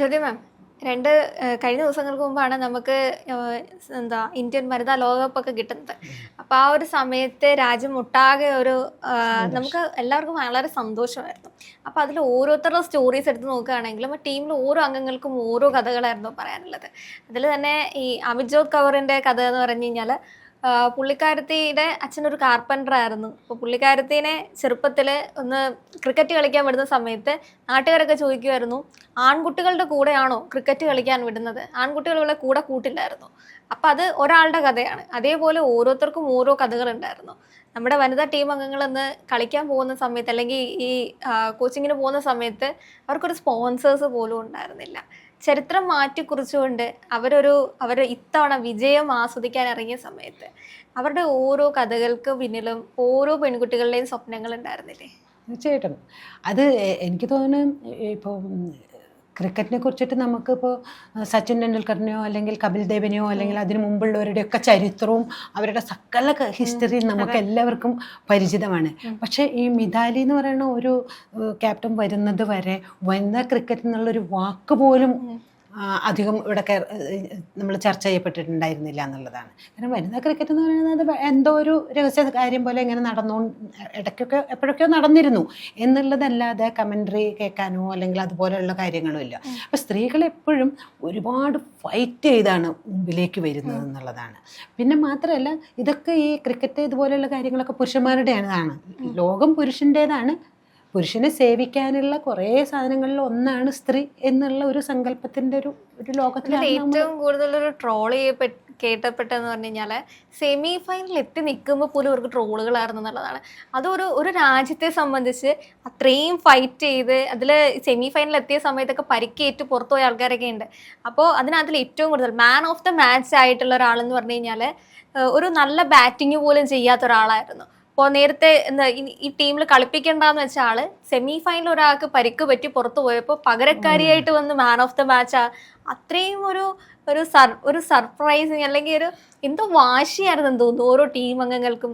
ജ്യോതി മാം രണ്ട് കഴിഞ്ഞ ദിവസങ്ങൾക്ക് മുമ്പാണ് നമുക്ക് എന്താ ഇന്ത്യൻ വനിതാ ലോകകപ്പൊക്കെ കിട്ടുന്നത്. അപ്പോൾ ആ ഒരു സമയത്ത് രാജ്യം ഒട്ടാകെ ഒരു നമുക്ക് എല്ലാവർക്കും വളരെ സന്തോഷമായിരുന്നു. അപ്പോൾ അതിൽ ഓരോരുത്തരുടെ സ്റ്റോറീസ് എടുത്ത് നോക്കുകയാണെങ്കിലും ആ ടീമിൽ ഓരോ അംഗങ്ങൾക്കും ഓരോ കഥകളായിരുന്നു പറയാനുള്ളത്. അതിൽ തന്നെ ഈ അമിത് ജോത് കവറിന്റെ കഥ എന്ന് പറഞ്ഞു കഴിഞ്ഞാൽ പുള്ളിക്കാരത്തിയുടെ അച്ഛനൊരു കാർപ്പന്റർ ആയിരുന്നു അപ്പോൾ പുള്ളിക്കാരത്തിനെ ചെറുപ്പത്തിൽ ഒന്ന് ക്രിക്കറ്റ് കളിക്കാൻ വിടുന്ന സമയത്ത് നാട്ടുകാരൊക്കെ ചോദിക്കുമായിരുന്നു ആൺകുട്ടികളുടെ കൂടെയാണോ ക്രിക്കറ്റ് കളിക്കാൻ വിടുന്നത്? ആൺകുട്ടികളുടെ കൂടെ കൂട്ടില്ലായിരുന്നു? അപ്പോൾ അത് ഒരാളുടെ കഥയാണ്. അതേപോലെ ഓരോരുത്തർക്കും ഓരോ കഥകളുണ്ടായിരുന്നു. നമ്മുടെ വനിതാ ടീം അംഗങ്ങൾ ഇന്ന് കളിക്കാൻ പോകുന്ന സമയത്ത് അല്ലെങ്കിൽ ഈ കോച്ചിങ്ങിന് പോകുന്ന സമയത്ത് അവർക്കൊരു സ്പോൺസേഴ്സ് പോലും ഉണ്ടായിരുന്നില്ല. ചരിത്രം മാറ്റിക്കുറിച്ചുകൊണ്ട് അവരൊരു അവർ ഇത്തവണ വിജയം ആസ്വദിക്കാൻ ഇറങ്ങിയ സമയത്ത് അവരുടെ ഓരോ കഥകൾക്ക് പിന്നിലും ഓരോ പെൺകുട്ടികളുടെയും സ്വപ്നങ്ങൾ ഉണ്ടായിരുന്നില്ലേ? തീർച്ചയായിട്ടും. അത് എനിക്ക് തോന്നുന്നു ഇപ്പോൾ ക്രിക്കറ്റിനെ കുറിച്ചിട്ട് നമുക്കിപ്പോൾ സച്ചിൻ ടെണ്ടുൽക്കറിനെയോ അല്ലെങ്കിൽ കപിൽ ദേവിനെയോ അല്ലെങ്കിൽ അതിനു മുമ്പുള്ളവരുടെയൊക്കെ ചരിത്രവും അവരുടെ സകല ഹിസ്റ്ററിയും നമുക്ക് എല്ലാവർക്കും പരിചിതമാണ്. പക്ഷേ ഈ മിതാലി എന്ന് പറയുന്ന ഒരു ക്യാപ്റ്റൻ വരുന്നത് വരെ വനിതാ ക്രിക്കറ്റ് എന്നുള്ളൊരു വാക്ക് പോലും അധികം ഇവിടെ നമ്മൾ ചർച്ച ചെയ്യപ്പെട്ടിട്ടുണ്ടായിരുന്നില്ല എന്നുള്ളതാണ്. കാരണം വനിതാ ക്രിക്കറ്റ് എന്ന് പറയുന്നത് എന്തോ ഒരു രഹസ്യ കാര്യം പോലെ ഇങ്ങനെ നടന്നു ഇടയ്ക്കൊക്കെ എപ്പോഴൊക്കെയോ നടന്നിരുന്നു. എന്നുള്ളതല്ലാതെ കമൻട്രി കേൾക്കാനോ അല്ലെങ്കിൽ അതുപോലെയുള്ള കാര്യങ്ങളും ഇല്ല. അപ്പോൾ സ്ത്രീകൾ എപ്പോഴും ഒരുപാട് ഫൈറ്റ് ചെയ്താണ് മുമ്പിലേക്ക് വരുന്നത് എന്നുള്ളതാണ്. പിന്നെ മാത്രമല്ല ഇതൊക്കെ ഈ ക്രിക്കറ്റ് ഇതുപോലെയുള്ള കാര്യങ്ങളൊക്കെ പുരുഷന്മാരുടേതാണ്. ലോകം പുരുഷന്റേതാണ് പുരുഷനെ സേവിക്കാനുള്ള കുറേ സാധനങ്ങളിൽ ഒന്നാണ് സ്ത്രീ എന്നുള്ള ഒരു സങ്കല്പത്തിന്റെ ഒരു ഒരു ലോകത്തിൽ ലോകത്തിലാണ് ഏറ്റവും കൂടുതൽ ഒരു ട്രോൾ ചെയ്യപ്പെട്ട് കേട്ടപ്പെട്ടെന്ന് പറഞ്ഞു കഴിഞ്ഞാൽ സെമി ഫൈനലിൽ എത്തി നിൽക്കുമ്പോൾ പോലും അവർക്ക് ട്രോളുകളായിരുന്നു എന്നുള്ളതാണ്. അതൊരു ഒരു രാജ്യത്തെ സംബന്ധിച്ച് അത്രയും ഫൈറ്റ് ചെയ്ത് അതിൽ സെമി ഫൈനലിൽ എത്തിയ സമയത്തൊക്കെ പരിക്കേറ്റ് പുറത്തുപോയ ആൾക്കാരൊക്കെ ഉണ്ട്. അപ്പോൾ അതിനകത്തിൽ ഏറ്റവും കൂടുതൽ മാൻ ഓഫ് ദ മാച്ച് ആയിട്ടുള്ള ഒരാളെന്ന് പറഞ്ഞു കഴിഞ്ഞാൽ ഒരു നല്ല ബാറ്റിംഗ് പോലും ചെയ്യാത്ത ഒരാളായിരുന്നു. അപ്പോൾ നേരത്തെ എന്താ ഈ- ടീമിൽ കളിപ്പിക്കേണ്ടെന്ന് വെച്ച ആൾ സെമി ഫൈനൽ ഒരാൾക്ക് പരിക്ക് പറ്റി പുറത്തു പോയപ്പോൾ പകരക്കാരിയായിട്ട് വന്ന് മാൻ ഓഫ് ദ മാച്ച് അത്രയും ഒരു ഒരു സർ ഒരു സർപ്രൈസിങ് അല്ലെങ്കിൽ ഒരു എന്തോ വാശിയായിരുന്നു തോന്നുന്നു ഓരോ ടീം അംഗങ്ങൾക്കും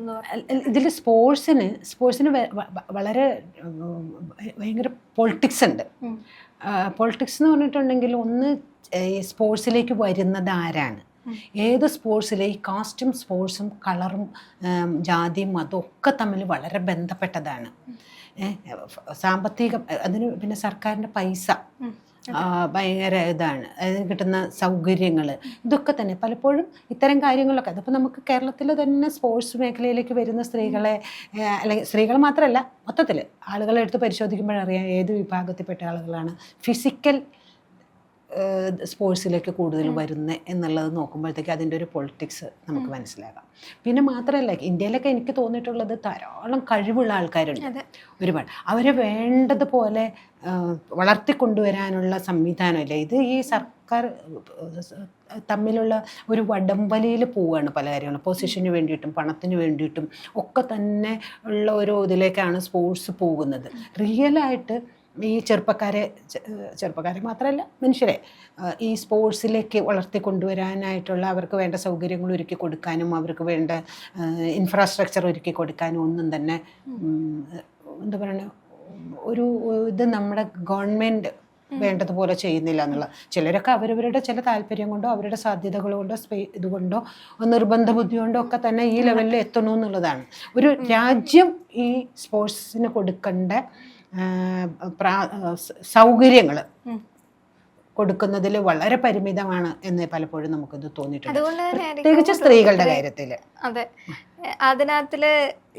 ഇതിൽ സ്പോർട്സിന് സ്പോർട്സിന് വളരെ ഭയങ്കര പൊളിറ്റിക്സ് ഉണ്ട്. പൊളിറ്റിക്സ് എന്ന് പറഞ്ഞിട്ടുണ്ടെങ്കിൽ ഒന്ന് ഈ സ്പോർട്സിലേക്ക് വരുന്നത് ആരാണ്? ഏത് സ്പോർട്സിലെ ഈ കാസ്റ്റും സ്പോർട്സും കളറും ജാതിയും മതവും ഒക്കെ തമ്മിൽ വളരെ ബന്ധപ്പെട്ടതാണ്. സാമ്പത്തികം അതിന് പിന്നെ സർക്കാരിന്റെ പൈസ ഭയങ്കര ഇതാണ്. അതിന് കിട്ടുന്ന സൗകര്യങ്ങൾ ഇതൊക്കെ തന്നെ. പലപ്പോഴും ഇത്തരം കാര്യങ്ങളൊക്കെ അതിപ്പോൾ നമുക്ക് കേരളത്തിൽ തന്നെ സ്പോർട്സ് മേഖലയിലേക്ക് വരുന്ന സ്ത്രീകളെ അല്ലെങ്കിൽ സ്ത്രീകൾ മാത്രമല്ല മൊത്തത്തിൽ ആളുകളെ എടുത്ത് പരിശോധിക്കുമ്പോഴറിയാം ഏത് വിഭാഗത്തിൽപ്പെട്ട ആളുകളാണ്. ഫിസിക്കൽ സ്പോർട്സിലേക്ക് കൂടുതൽ വരുന്നത് എന്നുള്ളത് നോക്കുമ്പോഴത്തേക്ക് അതിന്റെ ഒരു പൊളിറ്റിക്സ് നമുക്ക് മനസ്സിലാകാം. പിന്നെ മാത്രമല്ല ഇന്ത്യയിലൊക്കെ എനിക്ക് തോന്നിയിട്ടുള്ളത് ധാരാളം കഴിവുള്ള ആൾക്കാരുണ്ട്. അതെ. ഒരുപാട്. അവരെ വേണ്ടതുപോലെ വളർത്തിക്കൊണ്ടുവരാനുള്ള സംവിധാനമില്ല. ഇത് ഈ സർക്കാർ തമ്മിലുള്ള ഒരു വടംവലിയിൽ പോവുകയാണ് പല കാര്യങ്ങളും. പൊസിഷന് വേണ്ടിയിട്ടും പണത്തിന് വേണ്ടിയിട്ടും ഒക്കെ തന്നെ ഉള്ള ഒരു ഇതിലേക്കാണ് സ്പോർട്സ് പോകുന്നത്. റിയലായിട്ട് ഈ ചെറുപ്പക്കാരെ ചെറുപ്പക്കാരെ മാത്രമല്ല മനുഷ്യരെ ഈ സ്പോർട്സിലേക്ക് വളർത്തിക്കൊണ്ടുവരാനായിട്ടുള്ള അവർക്ക് വേണ്ട സൗകര്യങ്ങൾ ഒരുക്കി കൊടുക്കാനും അവർക്ക് വേണ്ട ഇൻഫ്രാസ്ട്രക്ചർ ഒരുക്കി കൊടുക്കാനും ഒന്നും തന്നെ എന്താ പറയുക ഒരു ഇത് നമ്മുടെ ഗവൺമെന്റ് വേണ്ടതുപോലെ ചെയ്യുന്നില്ല എന്നുള്ള. ചിലരൊക്കെ അവരവരുടെ ചില താല്പര്യം കൊണ്ടോ അവരുടെ സാധ്യതകൾ കൊണ്ടോ സ്പേ ഇതുകൊണ്ടോ നിർബന്ധ ബുദ്ധി കൊണ്ടോ ഒക്കെ തന്നെ ഈ ലെവലിൽ എത്തണു എന്നുള്ളതാണ്. ഒരു രാജ്യം ഈ സ്പോർട്സിന് കൊടുക്കേണ്ട സൗകര്യങ്ങൾ കൊടുക്കുന്നതിൽ വളരെ പരിമിതമാണ് എന്ന് പലപ്പോഴും നമുക്കിത് തോന്നിയിട്ടുണ്ട്. പ്രത്യേകിച്ച് സ്ത്രീകളുടെ കാര്യത്തിൽ അതെ. അതിനകത്തിൽ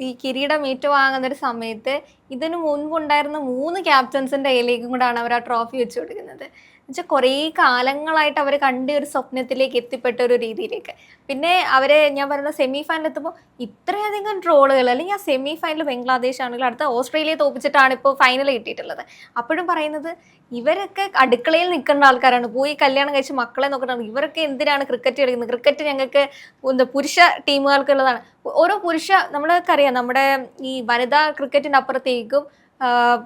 ഈ കിരീടം ഏറ്റുവാങ്ങുന്ന ഒരു സമയത്ത് ഇതിനു മുൻപുണ്ടായിരുന്ന മൂന്ന് ക്യാപ്റ്റൻസിന്റെ കയ്യിലേക്കും കൂടാണ് അവർ ആ ട്രോഫി വെച്ച് കൊടുക്കുന്നത് എന്നുവെച്ചാൽ കുറേ കാലങ്ങളായിട്ട് അവർ കണ്ട ഒരു സ്വപ്നത്തിലേക്ക് എത്തിപ്പെട്ട ഒരു രീതിയിലേക്ക്. പിന്നെ അവരെ ഞാൻ പറയുന്ന സെമി ഫൈനൽ എത്തുമ്പോൾ ഇത്രയധികം ട്രോളുകൾ അല്ലെങ്കിൽ ആ സെമി ഫൈനൽ ബംഗ്ലാദേശ് ആണെങ്കിലും അടുത്ത ഓസ്ട്രേലിയ തോപ്പിച്ചിട്ടാണ് ഇപ്പോൾ ഫൈനൽ കിട്ടിയിട്ടുള്ളത്. അപ്പോഴും പറയുന്നത് ഇവരൊക്കെ അടുക്കളയിൽ നിൽക്കേണ്ട ആൾക്കാരാണ്. പോയി കല്യാണം കഴിച്ച് മക്കളെ നോക്കണം ഇവരൊക്കെ എന്തിനാണ് ക്രിക്കറ്റ് കളിക്കുന്നത്? ക്രിക്കറ്റ് ഞങ്ങൾക്ക് എന്താ പുരുഷ ടീമുകൾക്കുള്ളതാണ്. ഓരോ പുരുഷ നമ്മളൊക്കെ അറിയാം നമ്മുടെ ഈ വനിതാ ക്രിക്കറ്റിന്റെ അപ്പുറത്തേക്കും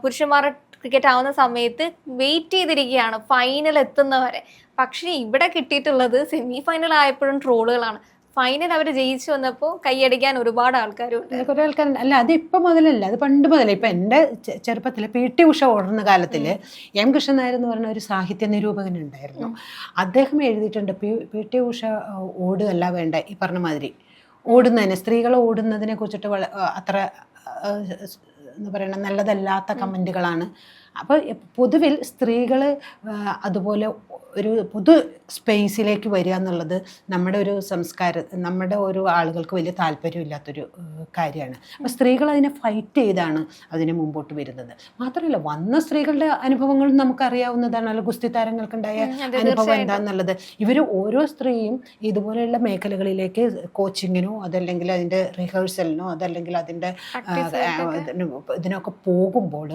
പുരുഷന്മാർ ക്രിക്കറ്റ് ആവുന്ന സമയത്ത് വെയിറ്റ് ചെയ്തിരിക്കുകയാണ് ഫൈനൽ എത്തുന്നവരെ. പക്ഷേ ഇവിടെ കിട്ടിയിട്ടുള്ളത് സെമി ഫൈനൽ ആയപ്പോഴും ട്രോളുകളാണ്. ഫൈനൽ അവർ ജയിച്ചു വന്നപ്പോൾ കൈയടിക്കാൻ ഒരുപാട് ആൾക്കാരുണ്ട്. കുറെ ആൾക്കാരുണ്ട് അല്ല അത് ഇപ്പം മുതലല്ല അത് പണ്ട് മുതലേ. ഇപ്പം എന്റെ ചെറുപ്പത്തിൽ പി ടി ഉഷ ഓടുന്ന കാലത്തിൽ എം കൃഷ്ണൻ നായർ എന്ന് പറഞ്ഞ ഒരു സാഹിത്യ നിരൂപകൻ ഉണ്ടായിരുന്നു അദ്ദേഹം എഴുതിയിട്ടുണ്ട് പി പി ടി ഉഷ ഓടുകയല്ല വേണ്ട ഈ പറഞ്ഞ മാതിരി. ഓടുന്നതിന് സ്ത്രീകൾ ഓടുന്നതിനെ കുറിച്ചിട്ട് വള അത്ര എന്ന് പറയുക നല്ലതല്ലാത്ത കമന്റുകളാണ്. അപ്പോൾ പൊതുവിൽ സ്ത്രീകൾ അതുപോലെ ഒരു പൊതു സ്പേസിലേക്ക് വരിക എന്നുള്ളത് നമ്മുടെ ഒരു സംസ്കാരം നമ്മുടെ ഒരു ആളുകൾക്ക് വലിയ താല്പര്യമില്ലാത്തൊരു കാര്യമാണ്. അപ്പോൾ സ്ത്രീകൾ അതിനെ ഫൈറ്റ് ചെയ്താണ് അതിനെ മുമ്പോട്ട് വരുന്നത്. മാത്രമല്ല വന്ന സ്ത്രീകളുടെ അനുഭവങ്ങളും നമുക്കറിയാവുന്നതാണ്. അല്ല ഗുസ്തി താരങ്ങൾക്കുണ്ടായ അനുഭവം എന്താണെന്നുള്ളത് ഇവർ ഓരോ സ്ത്രീയും ഇതുപോലെയുള്ള മേഖലകളിലേക്ക് കോച്ചിങ്ങിനോ അതല്ലെങ്കിൽ അതിന്റെ റിഹേഴ്സലിനോ അതല്ലെങ്കിൽ അതിന്റെ ഇതിനൊക്കെ പോകുമ്പോൾ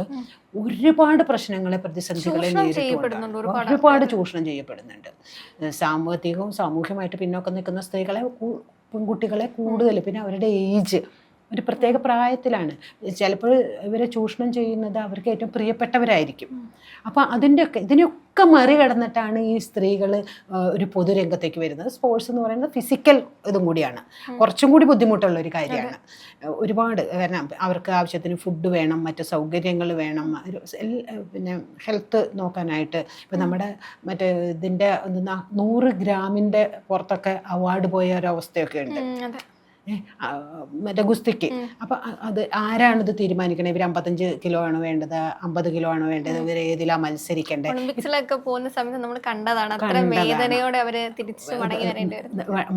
ഒരുപാട് പ്രശ്നങ്ങളെ പ്രതിസന്ധികളെ നേരിടുന്നുണ്ട് ഒരുപാട് ചൂഷണം ചെയ്യപ്പെടുന്നുണ്ട്. സാമ്പത്തികവും സാമൂഹ്യമായിട്ട് പിന്നോക്കം നിൽക്കുന്ന സ്ത്രീകളെ പെൺകുട്ടികളെ കൂടുതൽ പിന്നെ അവരുടെ ഏജ് ഒരു പ്രത്യേക പ്രായത്തിലാണ്. ചിലപ്പോൾ ഇവരെ ചൂഷണം ചെയ്യുന്നത് അവർക്ക് ഏറ്റവും പ്രിയപ്പെട്ടവരായിരിക്കും. അപ്പോൾ അതിന്റെയൊക്കെ ഇതിനെയൊക്കെ മറികടന്നിട്ടാണ് ഈ സ്ത്രീകൾ ഒരു പൊതുരംഗത്തേക്ക് വരുന്നത്. സ്പോർട്സ് എന്ന് പറയുന്നത് ഫിസിക്കൽ ഇതും കൂടിയാണ്. കുറച്ചും കൂടി ബുദ്ധിമുട്ടുള്ള ഒരു കാര്യമാണ്. ഒരുപാട് കാരണം അവർക്ക് ആവശ്യത്തിന് ഫുഡ് വേണം മറ്റ് സൗകര്യങ്ങൾ വേണം പിന്നെ ഹെൽത്ത് നോക്കാനായിട്ട്. ഇപ്പം നമ്മുടെ മറ്റേ ഇതിന്റെ നൂറ് ഗ്രാമിന്റെ പുറത്തൊക്കെ അവാർഡ് പോയ ഒരവസ്ഥയൊക്കെ ഉണ്ട്. മറ്റേ ഗുസ്തിക്ക് അപ്പം അത് ആരാണിത് തീരുമാനിക്കണേ? ഇവർ അമ്പത്തഞ്ച് കിലോ ആണ് വേണ്ടത്? അമ്പത് കിലോ ആണ് വേണ്ടത്? ഇവർ ഏതിലാ മത്സരിക്കേണ്ടത് ഒളിമ്പിക്സിലൊക്കെ പോകുന്ന സമയത്ത് നമ്മൾ കണ്ടതാണ്. അത്ര. വേദനയോടെ അവർ തിരിച്ചു മടങ്ങി വരേണ്ടി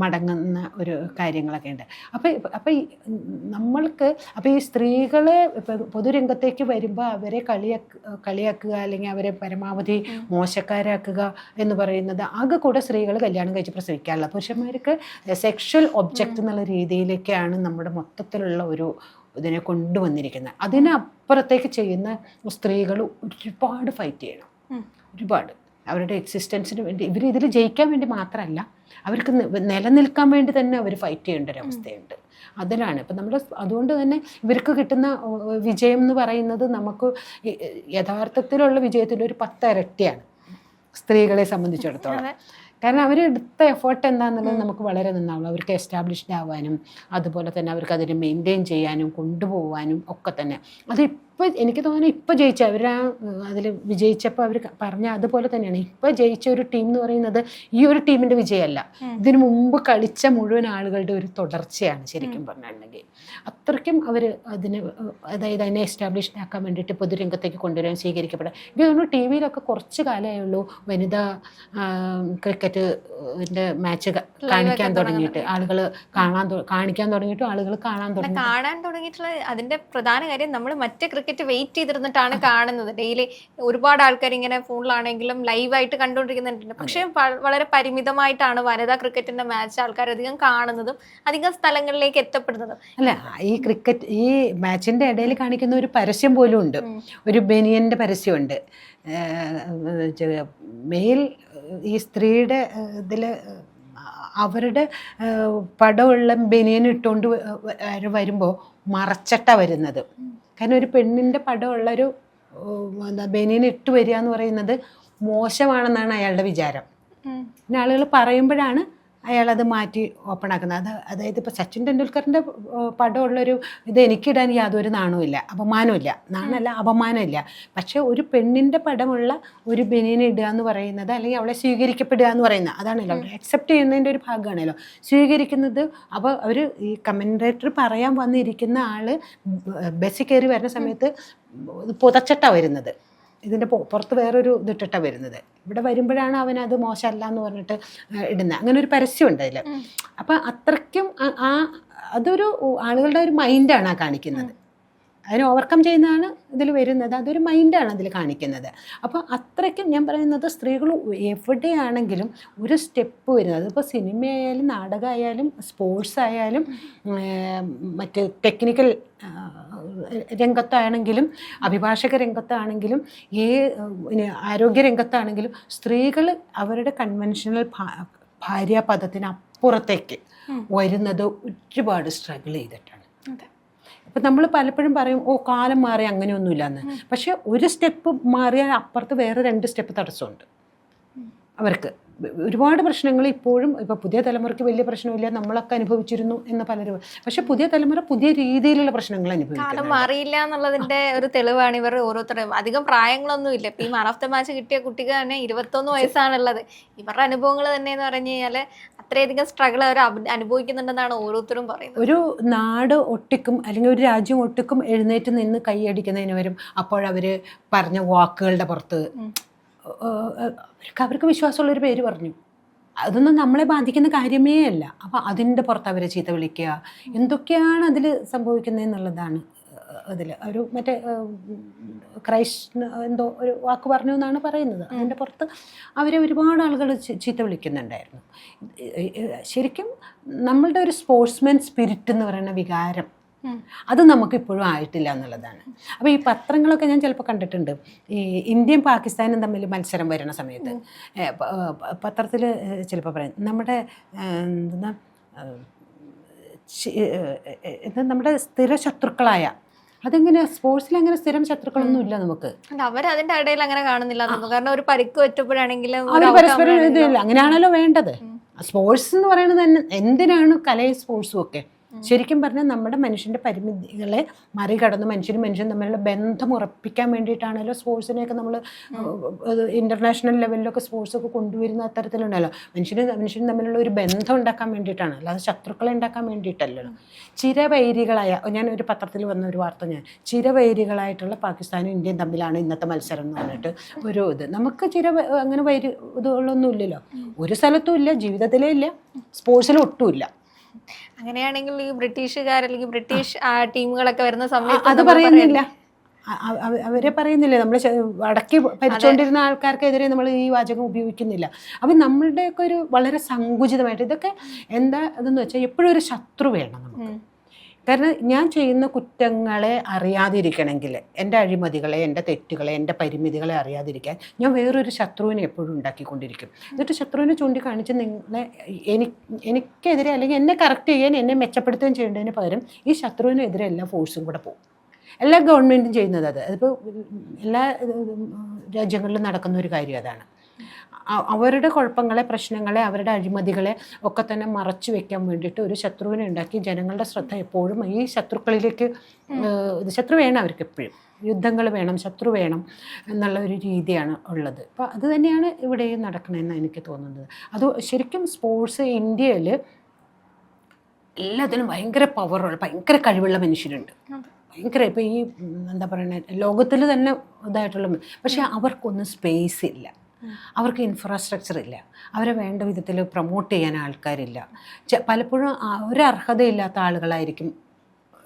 മടങ്ങുന്ന ഒരു കാര്യങ്ങളൊക്കെ ഉണ്ട്. അപ്പം അപ്പം നമ്മൾക്ക് അപ്പം ഈ സ്ത്രീകളെ പൊതുരംഗത്തേക്ക് വരുമ്പോൾ അവരെ കളിയാക്കുക കളിയാക്കുക അല്ലെങ്കിൽ അവരെ പരമാവധി മോശക്കാരാക്കുക എന്ന് പറയുന്നത് ആകെ കൂടെ സ്ത്രീകൾ കല്യാണം കഴിച്ച് പ്രസവിക്കാറില്ല പുരുഷന്മാർക്ക് സെക്ഷൽ ഒബ്ജക്റ്റ് എന്നുള്ള രീതിയിലേക്കാണ് നമ്മുടെ മൊത്തത്തിലുള്ള ഒരു ഇതിനെ കൊണ്ടുവന്നിരിക്കുന്നത്. അതിനപ്പുറത്തേക്ക് ചെയ്യുന്ന സ്ത്രീകൾ ഒരുപാട് ഫൈറ്റ് ചെയ്യണം. ഒരുപാട്. അവരുടെ എക്സിസ്റ്റൻസിന് വേണ്ടി ഇവർ ഇതിൽ ജയിക്കാൻ വേണ്ടി മാത്രമല്ല അവർക്ക് നിലനിൽക്കാൻ വേണ്ടി തന്നെ അവർ ഫൈറ്റ് ചെയ്യേണ്ട ഒരു അവസ്ഥയുണ്ട്. അതിലാണ്. ഇപ്പം നമ്മൾ അതുകൊണ്ട് തന്നെ ഇവർക്ക് കിട്ടുന്ന വിജയം എന്ന് പറയുന്നത് നമുക്ക് യഥാർത്ഥത്തിലുള്ള വിജയത്തിന്റെ ഒരു പത്തരട്ടിയാണ്. സ്ത്രീകളെ സംബന്ധിച്ചിടത്തോളം. കാരണം അവർ എടുത്ത എഫേർട്ട് എന്താണെന്നുള്ളത് നമുക്ക് വളരെ നന്നാവുള്ളൂ. അവർക്ക് എസ്റ്റാബ്ലിഷ്ഡ് ആവാനും അതുപോലെ തന്നെ അവർക്ക് അതിനെ മെയിന്റെയിൻ ചെയ്യാനും കൊണ്ടുപോകാനും ഒക്കെ തന്നെ. അത് ഇപ്പം എനിക്ക് തോന്നുന്നു ഇപ്പം ജയിച്ച അവർ ആ അതിൽ വിജയിച്ചപ്പോൾ അവർ പറഞ്ഞ അതുപോലെ തന്നെയാണ്. ഇപ്പം ജയിച്ച ഒരു ടീം എന്ന് പറയുന്നത് ഈ ഒരു ടീമിന്റെ വിജയമല്ല. ഇതിനു മുമ്പ് കളിച്ച മുഴുവൻ ആളുകളുടെ ഒരു തുടർച്ചയാണ് ശരിക്കും പറഞ്ഞിട്ടുണ്ടെങ്കിൽ. അത്രയ്ക്കും അവർ അതിന് അതായത് അതിനെ എസ്റ്റാബ്ലിഷ്ഡ് ആക്കാൻ വേണ്ടിയിട്ട് പൊതുരംഗത്തേക്ക് കൊണ്ടുവരാൻ സ്വീകരിക്കപ്പെടാം എനിക്ക് തോന്നുന്നു ടി വിയിലൊക്കെ കുറച്ച് കാലമേ ഉള്ളൂ വനിതാ ക്രിക്കറ്റ് മാച്ച് കാണിക്കാൻ തുടങ്ങിയിട്ട്. ആളുകൾ കാണാൻ കാണിക്കാൻ തുടങ്ങിയിട്ടും ആളുകൾ കാണാൻ തുടങ്ങി കാണാൻ തുടങ്ങിയിട്ടുള്ള അതിന്റെ പ്രധാന കാര്യം നമ്മൾ മറ്റേ ക്രിക്കറ്റ് വെയിറ്റ് ചെയ്തിരുന്നിട്ടാണ് കാണുന്നത്. ഡെയിലി ഒരുപാട് ആൾക്കാർ ഇങ്ങനെ ഫോണിലാണെങ്കിലും ലൈവായിട്ട് കണ്ടുകൊണ്ടിരിക്കുന്നുണ്ട് പക്ഷെ വളരെ പരിമിതമായിട്ടാണ് വനിതാ ക്രിക്കറ്റിന്റെ മാച്ച് ആൾക്കാർ അധികം കാണുന്നതും അധികം സ്ഥലങ്ങളിലേക്ക് എത്തപ്പെടുന്നതും. അല്ല ഈ ക്രിക്കറ്റ് ഈ മാച്ചിന്റെ ഇടയിൽ കാണിക്കുന്ന ഒരു പരസ്യം പോലും ഉണ്ട്. ഒരു ബെനിയന്റെ പരസ്യമുണ്ട്. മെയിൽ ഈ സ്ത്രീയുടെ ഇതിൽ അവരുടെ പടമുള്ള ബനിയൻ ഇട്ടുകൊണ്ട് വരുമ്പോൾ മറച്ചട്ട വരുന്നത്. കാരണം ഒരു പെണ്ണിന്റെ പടമുള്ളൊരു എന്താ ബനിയൻ ഇട്ട് വരിക എന്ന് പറയുന്നത് മോശമാണെന്നാണ് അയാളുടെ വിചാരം. പിന്നെ ആളുകൾ പറയുമ്പോഴാണ് അയാൾ അത് മാറ്റി ഓപ്പൺ ആക്കുന്നത്. അത് അതായത് ഇപ്പോൾ സച്ചിൻ ടെണ്ടുൽക്കറിന്റെ പടമുള്ളൊരു ഇത് എനിക്കിടാൻ യാതൊരു നാണവുമില്ല അപമാനമില്ല നാണല്ല അപമാനമില്ല പക്ഷേ ഒരു പെണ്ണിന്റെ പടമുള്ള ഒരു ബനിയനെ ഇടുക എന്ന് പറയുന്നത് അല്ലെങ്കിൽ അവളെ സ്വീകരിക്കപ്പെടുക എന്ന് പറയുന്നത് അതാണല്ലോ. അക്സെപ്റ്റ് ചെയ്യുന്നതിന്റെ ഒരു ഭാഗമാണല്ലോ. സ്വീകരിക്കുന്നത് അപ്പോൾ അവർ ഈ കമന്റേറ്റർ പറയാൻ വന്നിരിക്കുന്ന ആൾ ബസ്സിൽ കയറി വരുന്ന സമയത്ത് പുതച്ചട്ട വരുന്നത്. ഇതിന്റെ പുറത്ത് വേറൊരു ഇതിട്ടിട്ടാണ് വരുന്നത്. ഇവിടെ വരുമ്പോഴാണ് അവൻ അത് മോശമല്ല എന്ന് പറഞ്ഞിട്ട് ഇടുന്നത്. അങ്ങനെ ഒരു പരസ്യമുണ്ട് അതിൽ അപ്പം അത്രയ്ക്കും ആ അതൊരു ആളുകളുടെ ഒരു മൈൻഡാണ് ആ കാണിക്കുന്നത്. അതിനെ ഓവർകം ചെയ്യുന്നതാണ് ഇതിൽ വരുന്നത്. അതൊരു മൈൻഡാണ് അതിൽ കാണിക്കുന്നത്. അപ്പോൾ അത്രയ്ക്കും ഞാൻ പറയുന്നത് സ്ത്രീകൾ എവിടെയാണെങ്കിലും ഒരു സ്റ്റെപ്പ് വരുന്നത്. അതിപ്പോൾ സിനിമയായാലും നാടകമായാലും സ്പോർട്സ് ആയാലും മറ്റ് ടെക്നിക്കൽ രംഗത്താണെങ്കിലും അഭിഭാഷക രംഗത്താണെങ്കിലും ഏ ആരോഗ്യ രംഗത്താണെങ്കിലും സ്ത്രീകൾ അവരുടെ കൺവെൻഷണൽ ഭാര്യാപദത്തിന് അപ്പുറത്തേക്ക് വരുന്നത് ഒരുപാട് സ്ട്രഗിൾ ചെയ്തിട്ടാണ്. അതെ. ഇപ്പം നമ്മൾ പലപ്പോഴും പറയും ഓ കാലം മാറി അങ്ങനെയൊന്നുമില്ലെന്ന്. പക്ഷേ ഒരു സ്റ്റെപ്പ് മാറിയാൽ അപ്പുറത്ത് വേറെ രണ്ട് സ്റ്റെപ്പ് തടസ്സമുണ്ട്. അവർക്ക്. ഒരുപാട് പ്രശ്നങ്ങൾ ഇപ്പോഴും ഇപ്പോൾ പുതിയ തലമുറയ്ക്ക് വലിയ പ്രശ്നമില്ല നമ്മളൊക്കെ അനുഭവിച്ചിരുന്നു എന്ന് പലരും. പക്ഷെ പുതിയ തലമുറ പുതിയ രീതിയിലുള്ള പ്രശ്നങ്ങൾ അനുഭവിക്കും മാറിയില്ല എന്നുള്ളതിന്റെ ഒരു തെളിവാണ് ഇവർ ഓരോരുത്തരും. അധികം പ്രായങ്ങളൊന്നും ഇല്ല. ഇപ്പൊ ഈ മാൻ ഓഫ് ദ മാച്ച് കിട്ടിയ കുട്ടിക്ക് തന്നെ ഇരുപത്തൊന്ന് വയസ്സാണുള്ളത്. ഇവരുടെ അനുഭവങ്ങൾ തന്നെ എന്ന് പറഞ്ഞു കഴിഞ്ഞാൽ അത്രയധികം സ്ട്രഗിൾ അവർ അനുഭവിക്കുന്നുണ്ടെന്നാണ് ഓരോരുത്തരും പറയുന്നത്. ഒരു നാട് ഒട്ടിക്കും അല്ലെങ്കിൽ ഒരു രാജ്യം ഒട്ടിക്കും എഴുന്നേറ്റ് നിന്ന് കൈയടിക്കുന്നതിന് വരും. അപ്പോഴവർ പറഞ്ഞ വാക്കുകളുടെ പുറത്ത് അവർക്ക് അവർക്ക് വിശ്വാസമുള്ളൊരു പേര് പറഞ്ഞു. അതൊന്നും നമ്മളെ ബാധിക്കുന്ന കാര്യമേ അല്ല. അപ്പോൾ അതിന്റെ പുറത്ത് അവരെ ചീത്ത വിളിക്കുക. എന്തൊക്കെയാണ് അതിൽ സംഭവിക്കുന്നതെന്നുള്ളതാണ് അതിൽ ഒരു മറ്റേ ക്രൈസ്റ്റ് എന്തോ ഒരു വാക്ക് പറഞ്ഞു എന്നാണ് പറയുന്നത്. അതിന്റെ പുറത്ത് അവരെ ഒരുപാട് ആളുകൾ ചീത്ത വിളിക്കുന്നുണ്ടായിരുന്നു. ശരിക്കും നമ്മളുടെ ഒരു സ്പോർട്സ്മാൻ സ്പിരിറ്റ് എന്ന് പറയുന്ന വികാരം. അത് നമുക്കിപ്പോഴും ആയിട്ടില്ല എന്നുള്ളതാണ്. അപ്പോൾ ഈ പത്രങ്ങളൊക്കെ ഞാൻ ചിലപ്പോൾ കണ്ടിട്ടുണ്ട്. ഈ ഇന്ത്യയും പാകിസ്ഥാനും തമ്മിൽ മത്സരം വരുന്ന സമയത്ത്. പത്രത്തിൽ ചിലപ്പോൾ പറയും നമ്മുടെ എന്താ നമ്മുടെ സ്ഥിര ശത്രുക്കളായ അതെങ്ങനെ സ്പോർട്സിൽ അങ്ങനെ സ്ഥിരം ശത്രുക്കളൊന്നും ഇല്ല നമുക്ക്. അവരതിന്റെ ഇടയിൽ അങ്ങനെ കാണുന്നില്ല കാരണം ഒരു പരിക്ക് പറ്റുമ്പോഴാണെങ്കിലും പരസ്പരം ഇതില്ല അങ്ങനെയാണല്ലോ വേണ്ടത്. സ്പോർട്സ് എന്ന് പറയുന്നത് തന്നെ എന്തിനാണ് കലയും സ്പോർട്സും ഒക്കെ? ശരിക്കും പറഞ്ഞാൽ നമ്മുടെ മനുഷ്യന്റെ പരിമിതികളെ മറികടന്ന് മനുഷ്യനും മനുഷ്യനും തമ്മിലുള്ള ബന്ധം ഉറപ്പിക്കാൻ വേണ്ടിയിട്ടാണല്ലോ സ്പോർട്സിനെയൊക്കെ നമ്മൾ ഇന്റർനാഷണൽ ലെവലിലൊക്കെ സ്പോർട്സൊക്കെ കൊണ്ടുവരുന്ന അത്തരത്തിലുണ്ടല്ലോ. മനുഷ്യന് മനുഷ്യനും തമ്മിലുള്ള ഒരു ബന്ധം ഉണ്ടാക്കാൻ വേണ്ടിയിട്ടാണ്. അല്ലാതെ ശത്രുക്കളെ ഉണ്ടാക്കാൻ വേണ്ടിയിട്ടല്ലോ ചിരവൈരികളായ ഞാൻ ഒരു പത്രത്തിൽ വന്ന ഒരു വാർത്ത ഞാൻ ചിരവൈരികളായിട്ടുള്ള പാകിസ്ഥാനും ഇന്ത്യയും തമ്മിലാണ് ഇന്നത്തെ മത്സരം എന്ന് പറഞ്ഞിട്ട് ഒരു ഇത്. നമുക്ക് ചിര അങ്ങനെ വൈരി ഇതുകളൊന്നും ഇല്ലല്ലോ. ഒരു സ്ഥലത്തും ഇല്ല ജീവിതത്തിലേ ഇല്ല. സ്പോർട്സിലും ഒട്ടും ഇല്ല. അങ്ങനെയാണെങ്കിൽ ഈ ബ്രിട്ടീഷുകാർ അല്ലെങ്കിൽ ബ്രിട്ടീഷ് ടീമുകളൊക്കെ വരുന്ന സമയത്ത് അത് പറയുന്നില്ല. അവരെ പറയുന്നില്ല? നമ്മൾ വടക്കി ഭരിച്ചുകൊണ്ടിരുന്ന ആൾക്കാർക്കെതിരെ നമ്മൾ ഈ വാചകം ഉപയോഗിക്കുന്നില്ല. അപ്പം നമ്മളുടെയൊക്കെ ഒരു വളരെ സങ്കുചിതമായിട്ട് ഇതൊക്കെ എന്താ ഇതെന്ന് വെച്ചാൽ എപ്പോഴും ഒരു ശത്രു വേണം നമുക്ക്. കാരണം ഞാൻ ചെയ്യുന്ന കുറ്റങ്ങളെ അറിയാതിരിക്കണമെങ്കിൽ എന്റെ അഴിമതികളെ എന്റെ തെറ്റുകളെ എന്റെ പരിമിതികളെ അറിയാതിരിക്കാൻ ഞാൻ വേറൊരു ശത്രുവിനെ എപ്പോഴും ഉണ്ടാക്കിക്കൊണ്ടിരിക്കും. എന്നിട്ട് ശത്രുവിനെ ചൂണ്ടിക്കാണിച്ച് നിങ്ങളെ എനിക്ക് എനിക്കെതിരെ അല്ലെങ്കിൽ എന്നെ കറക്റ്റ് ചെയ്യാൻ എന്നെ മെച്ചപ്പെടുത്തുകയും ചെയ്യേണ്ടതിന് പകരം ഈ ശത്രുവിനെതിരെ എല്ലാ ഫോഴ്സും കൂടെ പോകും. എല്ലാ ഗവൺമെന്റും ചെയ്യുന്നത് അത്. അതിപ്പോൾ എല്ലാ രാജ്യങ്ങളിലും നടക്കുന്ന ഒരു കാര്യം അതാണ്. അവരുടെ കുഴപ്പങ്ങളെ പ്രശ്നങ്ങളെ അവരുടെ അഴിമതികളെ ഒക്കെ തന്നെ മറച്ചു വെക്കാൻ വേണ്ടിയിട്ട് ഒരു ശത്രുവിനെ ഉണ്ടാക്കി ജനങ്ങളുടെ ശ്രദ്ധ എപ്പോഴും ഈ ശത്രുക്കളിലേക്ക് ശത്രു വേണം അവർക്ക് എപ്പോഴും. യുദ്ധങ്ങൾ വേണം ശത്രു വേണം എന്നുള്ള ഒരു രീതിയാണ് ഉള്ളത്. അപ്പോൾ അത് തന്നെയാണ് ഇവിടെയും നടക്കണമെന്ന് എനിക്ക് തോന്നുന്നത്. അത് ശരിക്കും സ്പോർട്സ് ഇന്ത്യയിൽ എല്ലാത്തിനും ഭയങ്കര പവറുള്ള ഭയങ്കര കഴിവുള്ള മനുഷ്യരുണ്ട്. ഭയങ്കര ഇപ്പോൾ ഈ എന്താ പറയുന്നത് ലോകത്തിൽ തന്നെ ഇതായിട്ടുള്ള പക്ഷേ അവർക്കൊന്നും സ്പേസ് ഇല്ല. അവർക്ക് ഇൻഫ്രാസ്ട്രക്ചർ ഇല്ല. അവരെ വേണ്ട വിധത്തിൽ പ്രൊമോട്ട് ചെയ്യാൻ ആൾക്കാരില്ല. പലപ്പോഴും ഒരു അർഹതയില്ലാത്ത ആളുകളായിരിക്കും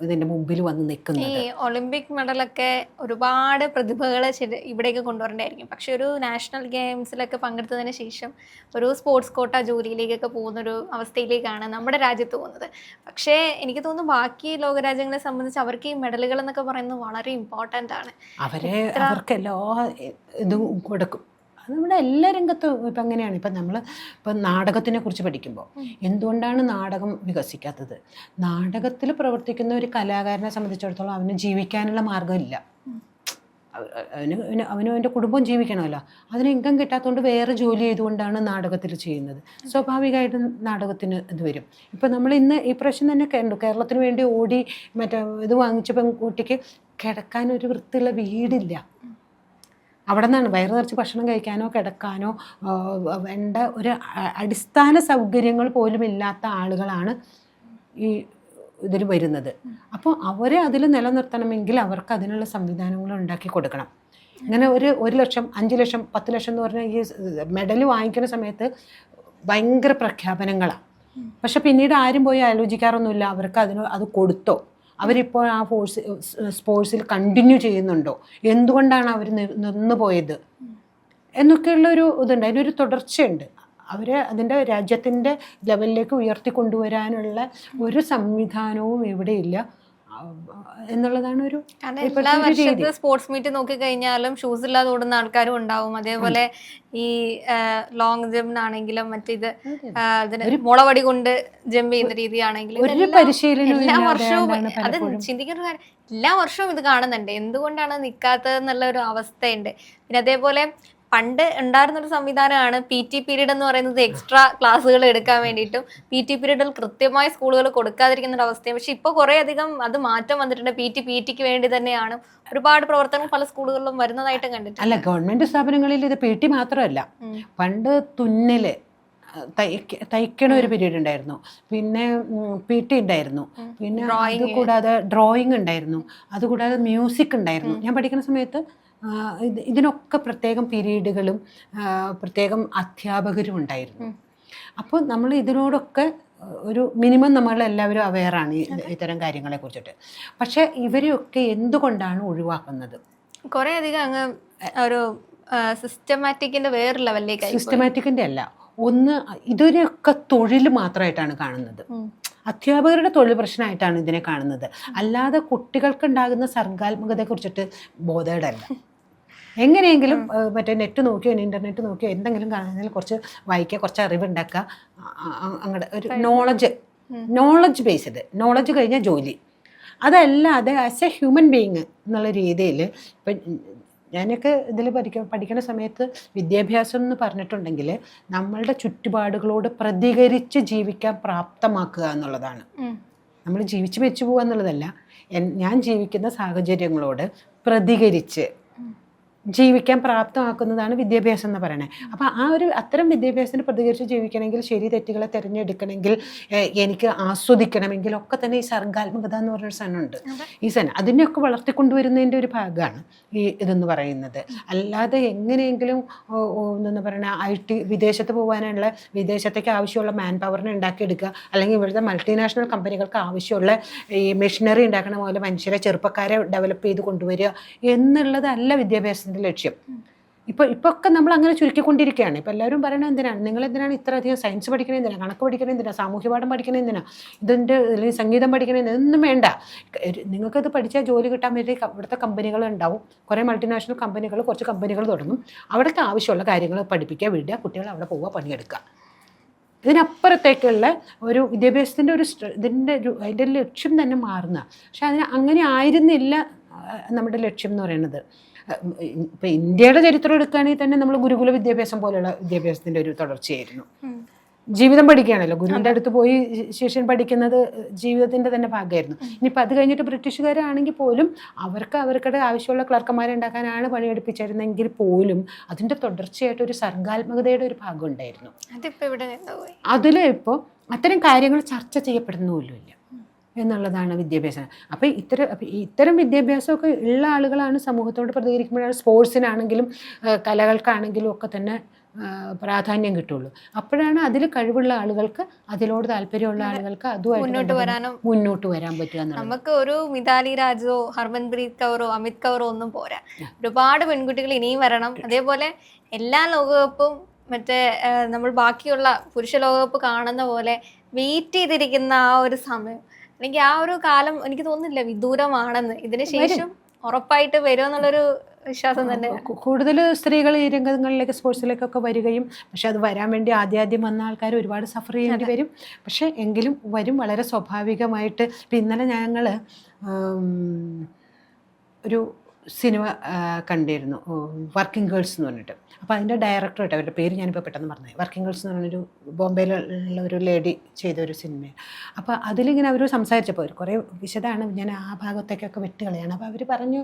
ഇതിന്റെ മുമ്പിൽ വന്ന് നിൽക്കുന്നത്. ഈ ഒളിമ്പിക് മെഡലൊക്കെ ഒരുപാട് പ്രതിഭകളെ ഇവിടേക്ക് കൊണ്ടുവരേണ്ടായിരിക്കും പക്ഷെ ഒരു നാഷണൽ ഗെയിംസിലൊക്കെ പങ്കെടുത്തതിന് ശേഷം ഒരു സ്പോർട്സ് കോട്ട ജോലിയിലേക്കൊക്കെ പോകുന്നൊരു അവസ്ഥയിലേക്കാണ് നമ്മുടെ രാജ്യത്ത് പോകുന്നത്. പക്ഷേ എനിക്ക് തോന്നുന്നു ബാക്കി ലോകരാജ്യങ്ങളെ സംബന്ധിച്ച് അവർക്ക് ഈ മെഡലുകൾ എന്നൊക്കെ പറയുന്നത് വളരെ ഇമ്പോർട്ടന്റ് ആണ്. അവരെ അവർക്ക് എല്ലാ ഇതും കൊടുക്കും. അത് നമ്മുടെ എല്ലാ രംഗത്തും ഇപ്പം അങ്ങനെയാണ്. ഇപ്പം നമ്മൾ ഇപ്പം നാടകത്തിനെ കുറിച്ച് പഠിക്കുമ്പോൾ എന്തുകൊണ്ടാണ് നാടകം വികസിക്കാത്തത്? നാടകത്തിൽ പ്രവർത്തിക്കുന്ന ഒരു കലാകാരനെ സംബന്ധിച്ചിടത്തോളം അവന് ജീവിക്കാനുള്ള മാർഗമില്ല. അവ- അവന് അവന് അവന്റെ കുടുംബം ജീവിക്കണമല്ലോ. അതിന് ഇൻകം കിട്ടാത്തതുകൊണ്ട് വേറെ ജോലി ചെയ്തുകൊണ്ടാണ് നാടകത്തിൽ ചെയ്യുന്നത്. സ്വാഭാവികമായിട്ടും നാടകത്തിന് ഇത് വരും. ഇപ്പം നമ്മൾ ഇന്ന് ഈ പ്രശ്നം തന്നെ കണ്ടു. കേരളത്തിന് വേണ്ടി ഓടി മറ്റേ ഇത് വാങ്ങിച്ച പെൺകുട്ടിക്ക് കിടക്കാൻ ഒരു വൃത്തിയുള്ള വീടില്ല. അവിടെ നിന്നാണ് വയറ് നിറച്ച് ഭക്ഷണം കഴിക്കാനോ കിടക്കാനോ വേണ്ട ഒരു അടിസ്ഥാന സൗകര്യങ്ങൾ പോലും ഇല്ലാത്ത ആളുകളാണ് ഈ ഇതിൽ വരുന്നത്. അപ്പോൾ അവരെ അതിൽ നിലനിർത്തണമെങ്കിൽ അവർക്ക് അതിനുള്ള സംവിധാനങ്ങൾ ഉണ്ടാക്കി കൊടുക്കണം. ഇങ്ങനെ ഒരു ഒരു ലക്ഷം അഞ്ച് ലക്ഷം പത്ത് ലക്ഷം എന്ന് പറഞ്ഞാൽ ഈ മെഡൽ വാങ്ങിക്കുന്ന സമയത്ത് ഭയങ്കര പ്രഖ്യാപനങ്ങളാണ്. പക്ഷെ പിന്നീട് ആരും പോയി ആലോചിക്കാറൊന്നുമില്ല. അവർക്ക് അതിന് അത് കൊടുത്തോ? അവരിപ്പോൾ ആ ഫോഴ്സ് സ്പോർട്സിൽ കണ്ടിന്യൂ ചെയ്യുന്നുണ്ടോ? എന്തുകൊണ്ടാണ് അവർ നിന്ന് പോയത്? എന്നൊക്കെയുള്ള ഒരു ഇതുണ്ട്. അതിനൊരു തുടർച്ചയുണ്ട്. അവരെ അതിന്റെ രാജ്യത്തിന്റെ ലെവലിലേക്ക് ഉയർത്തി കൊണ്ടുവരാനുള്ള ഒരു സംവിധാനവും ഇവിടെയില്ല. എന്നുള്ളതാണ് ഒരു എല്ലാ വർഷത്തെ സ്പോർട്സ് മീറ്റ് നോക്കി കഴിഞ്ഞാലും ഷൂസ് ഇല്ലാതെ ഓടുന്ന ആൾക്കാരും ഉണ്ടാവും. അതേപോലെ ഈ ലോങ് ജമ്പിനാണെങ്കിലും മറ്റേത് മുളവടി കൊണ്ട് ജമ്പ് ചെയ്യുന്ന രീതിയാണെങ്കിലും എല്ലാ വർഷവും അത് ചിന്തിക്കുന്ന കാര്യം എല്ലാ വർഷവും ഇത് കാണുന്നുണ്ട്. എന്തുകൊണ്ടാണ് നിൽക്കാത്തത് എന്നുള്ള ഒരു അവസ്ഥയുണ്ട്. പിന്നെ അതേപോലെ പണ്ട് ഉണ്ടായിരുന്ന ഒരു സംവിധാനമാണ് പി ടി പീരീഡ് എന്ന് പറയുന്നത് എക്സ്ട്രാ ക്ലാസ്സുകൾ എടുക്കാൻ വേണ്ടിയിട്ടും പി ടി പീരീഡിൽ കൃത്യമായി സ്കൂളുകൾ കൊടുക്കാതിരിക്കുന്ന ഒരു അവസ്ഥയും. പക്ഷെ ഇപ്പോൾ കുറേ അധികം അത് മാറ്റം വന്നിട്ടുണ്ട്. പി ടി പി ടിക്ക് വേണ്ടി തന്നെയാണ് ഒരുപാട് പ്രവർത്തനങ്ങൾ പല സ്കൂളുകളിലും വരുന്നതായിട്ടും കണ്ടിട്ടുണ്ട്. അല്ല ഗവൺമെന്റ് സ്ഥാപനങ്ങളിൽ ഇത് പി ടി മാത്രമല്ല. പണ്ട് തുന്നൽ തയ്ക്ക- തയ്ക്കണ ഒരു പീരീഡ് ഉണ്ടായിരുന്നു. പിന്നെ പി ടി ഉണ്ടായിരുന്നു. പിന്നെ. അത് കൂടാതെ ഡ്രോയിങ് ഉണ്ടായിരുന്നു. അതുകൂടാതെ മ്യൂസിക് ഉണ്ടായിരുന്നു. ഞാൻ പഠിക്കുന്ന സമയത്ത് ഇതിനൊക്കെ പ്രത്യേകം പീരീഡുകളും പ്രത്യേകം അധ്യാപകരും ഉണ്ടായിരുന്നു. അപ്പോൾ നമ്മൾ ഇതിനോടൊക്കെ ഒരു മിനിമം നമ്മൾ എല്ലാവരും അവെയറാണ് ഇത്തരം കാര്യങ്ങളെ കുറിച്ചിട്ട് പക്ഷേ ഇവരെയൊക്കെ എന്തുകൊണ്ടാണ് ഒഴിവാക്കുന്നത് കുറേ അധികം അങ്ങ് ഒരു സിസ്റ്റമാറ്റിക്കിന്റെ വേറെ ലെവലിലേക്ക്. സിസ്റ്റമാറ്റിക്കിന്റെ അല്ല ഒന്ന് ഇതിനെയൊക്കെ തൊഴിൽ മാത്രമായിട്ടാണ് കാണുന്നത്. അധ്യാപകരുടെ തൊഴിൽ പ്രശ്നമായിട്ടാണ് ഇതിനെ കാണുന്നത്. അല്ലാതെ കുട്ടികൾക്കുണ്ടാകുന്ന സർഗാത്മകതയെ കുറിച്ചിട്ട് ബോധേഡല്ല എങ്ങനെയെങ്കിലും മറ്റേ നെറ്റ് നോക്കിയോ ഇന്റർനെറ്റ് നോക്കിയോ എന്തെങ്കിലും കാണുന്നതിൽ കുറച്ച് വായിക്കുക കുറച്ച് അറിവുണ്ടാക്കുക. അങ്ങോട്ട് ഒരു നോളജ് നോളജ് ബേസ്ഡ് നോളജ് കഴിഞ്ഞാൽ ജോലി. അതല്ലാതെ ആസ് എ ഹ്യൂമൻ ബീയിങ് എന്നുള്ള രീതിയിൽ ഇപ്പം ഞാനൊക്കെ ഇതിൽ പഠിക്ക പഠിക്കുന്ന സമയത്ത് വിദ്യാഭ്യാസം എന്ന് പറഞ്ഞിട്ടുണ്ടെങ്കിൽ നമ്മളുടെ ചുറ്റുപാടുകളോട് പ്രതികരിച്ച് ജീവിക്കാൻ പ്രാപ്തമാക്കുക എന്നുള്ളതാണ്. നമ്മൾ ജീവിച്ച് വെച്ചു പോകുക എന്നുള്ളതല്ല ഞാൻ ജീവിക്കുന്ന സാഹചര്യങ്ങളോട് പ്രതികരിച്ച് ജീവിക്കാൻ പ്രാപ്തമാക്കുന്നതാണ് വിദ്യാഭ്യാസം എന്ന് പറയുന്നത് അപ്പോൾ ആ ഒരു അത്തരം വിദ്യാഭ്യാസത്തിന് പ്രതികരിച്ച് ജീവിക്കണമെങ്കിൽ ശരി തെറ്റുകളെ തിരഞ്ഞെടുക്കണമെങ്കിൽ എനിക്ക് ആസ്വദിക്കണമെങ്കിൽ ഒക്കെ തന്നെ ഈ സർഗാത്മകത എന്ന് പറഞ്ഞൊരു സാധനമുണ്ട്. ഈ സാധനം അതിനെയൊക്കെ വളർത്തിക്കൊണ്ടുവരുന്നതിന്റെ ഒരു ഭാഗമാണ് ഈ ഇതെന്ന് പറയുന്നത്. അല്ലാതെ എങ്ങനെയെങ്കിലും എന്ന് പറയുക ഐ ടി വിദേശത്ത് പോകാനുള്ള വിദേശത്തേക്ക് ആവശ്യമുള്ള മാൻ പവറിനെ ഉണ്ടാക്കിയെടുക്കുക അല്ലെങ്കിൽ ഇവിടുത്തെ മൾട്ടിനാഷണൽ കമ്പനികൾക്ക് ആവശ്യമുള്ള ഈ മെഷീനറി ഉണ്ടാക്കണ പോലെ മനുഷ്യരെ ചെറുപ്പക്കാരെ ഡെവലപ്പ് ചെയ്ത് കൊണ്ടുവരിക എന്നുള്ളതല്ല വിദ്യാഭ്യാസത്തിന്റെ ലക്ഷ്യം. ഇപ്പോൾ ഇപ്പോൾ ഒക്കെ നമ്മൾ അങ്ങനെ ചുരുക്കിക്കൊണ്ടിരിക്കുകയാണ്. ഇപ്പോൾ എല്ലാവരും പറയണത് എന്തിനാണ് നിങ്ങൾ എന്തിനാണ് ഇത്ര അധികം സയൻസ് പഠിക്കണേ എന്തിനാണ് കണക്ക് പഠിക്കണേ എന്തിനാണ് സാമൂഹ്യപാഠം പഠിക്കണേ എന്തിനാണ് ഇതിന്റെ അല്ലെങ്കിൽ സംഗീതം പഠിക്കണേ എന്തിനാ? ഇതൊന്നും വേണ്ട. നിങ്ങൾക്കത് പഠിച്ചാൽ ജോലി കിട്ടാൻ വേണ്ടി ഇവിടുത്തെ കമ്പനികൾ ഉണ്ടാവും. കുറേ മൾട്ടിനാഷണൽ കമ്പനികൾ കുറച്ച് കമ്പനികൾ തുടങ്ങും. അവിടുത്തെ ആവശ്യമുള്ള കാര്യങ്ങൾ പഠിപ്പിക്കുക വിടുക കുട്ടികൾ അവിടെ പോവുക പണിയെടുക്കുക. ഇതിനപ്പുറത്തേക്കുള്ള ഒരു വിദ്യാഭ്യാസത്തിന്റെ ഒരു ഇതിന്റെ ഒരു അതിന്റെ ലക്ഷ്യം തന്നെ മാറുന്ന പക്ഷെ അതിന് അങ്ങനെ ആയിരുന്നില്ല നമ്മുടെ ലക്ഷ്യം എന്ന് പറയുന്നത്. ഇപ്പം ഇന്ത്യയുടെ ചരിത്രം എടുക്കുകയാണെങ്കിൽ തന്നെ നമ്മൾ ഗുരുകുല വിദ്യാഭ്യാസം പോലെയുള്ള വിദ്യാഭ്യാസത്തിന്റെ ഒരു തുടർച്ചയായിരുന്നു. ജീവിതം പഠിക്കുകയാണല്ലോ. ഗുരുവിന്റെ അടുത്ത് പോയി ശിഷ്യൻ പഠിക്കുന്നത് ജീവിതത്തിന്റെ തന്നെ ഭാഗമായിരുന്നു. ഇനിയിപ്പോൾ അത് കഴിഞ്ഞിട്ട് ബ്രിട്ടീഷുകാരാണെങ്കിൽ പോലും അവർക്ക് അവർക്കുടെ ആവശ്യമുള്ള ക്ലർക്കന്മാരെ ഉണ്ടാക്കാനാണ് പണിയെടുപ്പിച്ചിരുന്നെങ്കിൽ പോലും അതിന്റെ തുടർച്ചയായിട്ട് ഒരു സർഗാത്മകതയുടെ ഒരു ഭാഗം ഉണ്ടായിരുന്നു. അതിൽ ഇപ്പോൾ അത്തരം കാര്യങ്ങൾ ചർച്ച ചെയ്യപ്പെടുന്നുമില്ല എന്നുള്ളതാണ് വിദ്യാഭ്യാസം. അപ്പോൾ ഇത്തരം ഇത്തരം വിദ്യാഭ്യാസമൊക്കെ ഉള്ള ആളുകളാണ് സമൂഹത്തോട് പ്രതികരിക്കുമ്പോഴാണ് സ്പോർട്സിനാണെങ്കിലും കലകൾക്കാണെങ്കിലും ഒക്കെ തന്നെ പ്രാധാന്യം കിട്ടുള്ളൂ. അപ്പോഴാണ് അതിൽ കഴിവുള്ള ആളുകൾക്ക് അതിനോട് താല്പര്യമുള്ള ആളുകൾക്ക് അതുമായിട്ട് മുന്നോട്ട് വരാനും മുന്നോട്ട് വരാൻ പറ്റുക നമുക്ക് ഒരു മിതാലി രാജോ ഹർമൻപ്രീത് കൗറോ അമിത് കൗറോ ഒന്നും പോരാ. ഒരുപാട് പെൺകുട്ടികൾ ഇനിയും വരണം. അതേപോലെ എല്ലാ ലോകകപ്പും മറ്റേ നമ്മൾ ബാക്കിയുള്ള പുരുഷ ലോകകപ്പ് കാണുന്ന പോലെ വെയിറ്റ് ചെയ്തിരിക്കുന്ന ആ ഒരു സമയം അല്ലെങ്കിൽ ആ ഒരു കാലം എനിക്ക് തോന്നുന്നില്ല വിദൂരമാണെന്ന്. ഇതിന് ശേഷം ഉറപ്പായിട്ട് വരുമെന്നുള്ളൊരു വിശ്വാസം തന്നെ. കൂടുതൽ സ്ത്രീകൾ ഈ രംഗങ്ങളിലേക്ക് സ്പോർട്സിലേക്കൊക്കെ വരികയും പക്ഷെ അത് വരാൻ വേണ്ടി ആദ്യാദ്യം വന്ന ആൾക്കാർ ഒരുപാട് സഫർ ചെയ്യേണ്ടി വരും. പക്ഷെ എങ്കിലും വരും വളരെ സ്വാഭാവികമായിട്ട്. ഇപ്പം ഇന്നലെ ഞങ്ങൾ ഒരു സിനിമ കണ്ടിരുന്നു. വർക്കിംഗ് ഗേൾസ് എന്ന് പറഞ്ഞിട്ട്. അപ്പോൾ അതിന്റെ ഡയറക്ടറായിട്ട് അവരുടെ പേര് ഞാനിപ്പോൾ പെട്ടെന്ന് പറഞ്ഞു വർക്കിംഗ് ഗേൾസ് എന്ന് പറഞ്ഞൊരു ബോംബെയിലുള്ള ഒരു ലേഡി ചെയ്ത ഒരു അപ്പോൾ അതിലിങ്ങനെ അവർ സംസാരിച്ചപ്പോൾ അവർ കുറേ വിശദമാണ് ഞാൻ ആ ഭാഗത്തേക്കൊക്കെ വെട്ടുകളയാണ് അപ്പോൾ അവർ പറഞ്ഞു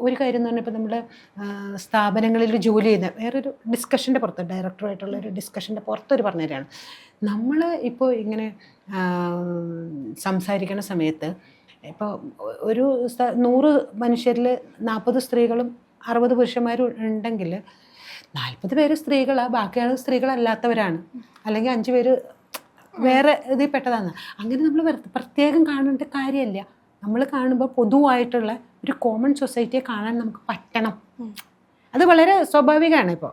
ഒരു കാര്യം എന്ന് പറഞ്ഞപ്പോൾ നമ്മൾ സ്ഥാപനങ്ങളിൽ ജോലി ചെയ്യുന്ന വേറൊരു ഡിസ്കഷന്റെ പുറത്ത് ഡയറക്ടറായിട്ടുള്ള ഒരു ഡിസ്കഷന്റെ പുറത്തൊരു പറഞ്ഞുതരാണ് നമ്മൾ ഇപ്പോൾ ഇങ്ങനെ സംസാരിക്കുന്ന സമയത്ത് ഇപ്പോൾ ഒരു നൂറ് മനുഷ്യരിൽ നാൽപ്പത് സ്ത്രീകളും അറുപത് പുരുഷന്മാരും ഉണ്ടെങ്കിൽ നാൽപ്പത് പേര് സ്ത്രീകളാണ് ബാക്കിയാണ് സ്ത്രീകളല്ലാത്തവരാണ്. അല്ലെങ്കിൽ അഞ്ച് പേര് വേറെ ഇതിൽ പെട്ടതാണ്. അങ്ങനെ നമ്മൾ പ്രത്യേകം കാണേണ്ട കാര്യമല്ല നമ്മൾ കാണുമ്പോൾ പൊതുവായിട്ടുള്ള ഒരു കോമൺ സൊസൈറ്റിയെ കാണാൻ നമുക്ക് പറ്റണം. അത് വളരെ സ്വാഭാവികമാണ് ഇപ്പോൾ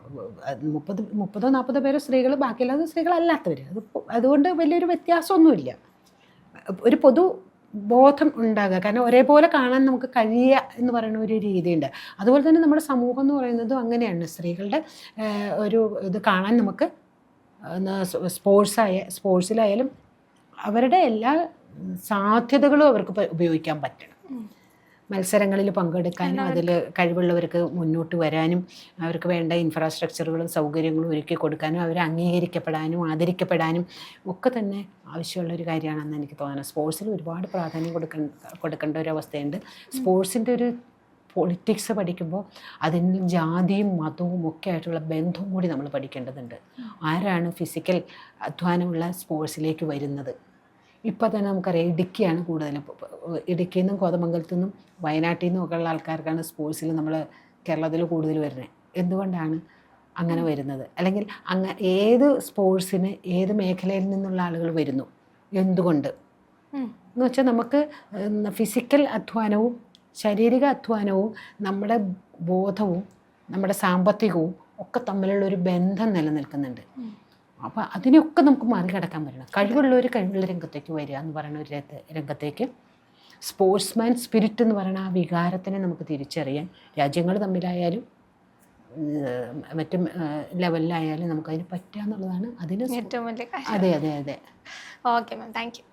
മുപ്പത് മുപ്പതോ നാൽപ്പതോ പേര് സ്ത്രീകൾ ബാക്കിയുള്ളത് സ്ത്രീകളല്ലാത്തവർ അത് അതുകൊണ്ട് വലിയൊരു വ്യത്യാസമൊന്നുമില്ല. ഒരു പൊതു ബോധം ഉണ്ടാകുക. കാരണം ഒരേപോലെ കാണാൻ നമുക്ക് കഴിയുക എന്ന് പറയുന്ന ഒരു രീതിയുണ്ട്. അതുപോലെ തന്നെ നമ്മുടെ സമൂഹം എന്ന് പറയുന്നതും അങ്ങനെയാണ്. സ്ത്രീകളുടെ ഒരു ഇത് കാണാൻ നമുക്ക് സ്പോർട്സായ സ്പോർട്സിലായാലും അവരുടെ എല്ലാ സാധ്യതകളും അവർക്ക് ഉപ- ഉപയോഗിക്കാൻ പറ്റണം. മത്സരങ്ങളിൽ പങ്കെടുക്കാനും അതിൽ കഴിവുള്ളവർക്ക് മുന്നോട്ട് വരാനും അവർക്ക് വേണ്ട ഇൻഫ്രാസ്ട്രക്ചറുകളും സൗകര്യങ്ങളും ഒരുക്കി കൊടുക്കാനും അവരെ അംഗീകരിക്കപ്പെടാനും ആദരിക്കപ്പെടാനും ഒക്കെ തന്നെ ആവശ്യമുള്ള ഒരു കാര്യമാണെന്ന് എനിക്ക് തോന്നുന്നത് സ്പോർട്സിൽ ഒരുപാട് പ്രാധാന്യം കൊടുക്കേണ്ട കൊടുക്കേണ്ട ഒരു അവസ്ഥയുണ്ട്. സ്പോർട്സിന്റെ ഒരു പൊളിറ്റിക്സ് പഠിക്കുമ്പോൾ അതിൽ ജാതിയും മതവും ഒക്കെ ആയിട്ടുള്ള ബന്ധവും കൂടി നമ്മൾ പഠിക്കേണ്ടതുണ്ട്. ആരാണ് ഫിസിക്കൽ അധ്വാനമുള്ള സ്പോർട്സിലേക്ക് വരുന്നത്? ഇപ്പോൾ തന്നെ നമുക്കറിയാം ഇടുക്കിയാണ് കൂടുതലും. ഇടുക്കിയിൽ നിന്നും കോതമംഗലത്തു നിന്നും വയനാട്ടിൽ നിന്നും ഒക്കെ ഉള്ള ആൾക്കാർക്കാണ് സ്പോർട്സിൽ നമ്മൾ കേരളത്തിൽ കൂടുതൽ വരുന്നത്. എന്തുകൊണ്ടാണ് അങ്ങനെ വരുന്നത്? അല്ലെങ്കിൽ അങ്ങ ഏത് സ്പോർട്സിന് ഏത് മേഖലയിൽ നിന്നുള്ള ആളുകൾ വരുന്നു? എന്തുകൊണ്ട്? എന്ന് വെച്ചാൽ നമുക്ക് ഫിസിക്കൽ അധ്വാനവും ശാരീരിക അധ്വാനവും നമ്മുടെ ബോധവും നമ്മുടെ സാമ്പത്തികവും ഒക്കെ തമ്മിലുള്ള ഒരു ബന്ധം നിലനിൽക്കുന്നുണ്ട്. അപ്പോൾ അതിനെയൊക്കെ നമുക്ക് മറികടക്കാൻ പറ്റണം. കഴിവുള്ളവർ കഴിവുള്ള രംഗത്തേക്ക് വരിക എന്ന് പറയുന്ന ഒരു രംഗ- രംഗത്തേക്ക്. സ്പോർട്സ്മാൻ സ്പിരിറ്റ് എന്ന് പറയുന്ന ആ വികാരത്തിനെ നമുക്ക് തിരിച്ചറിയാൻ രാജ്യങ്ങൾ തമ്മിലായാലും മറ്റു ലെവലിലായാലും നമുക്കതിന് പറ്റുക എന്നുള്ളതാണ് അതിന് ഏറ്റവും വലിയ അതെ അതെ അതെ. Okay ma'am. Thank you.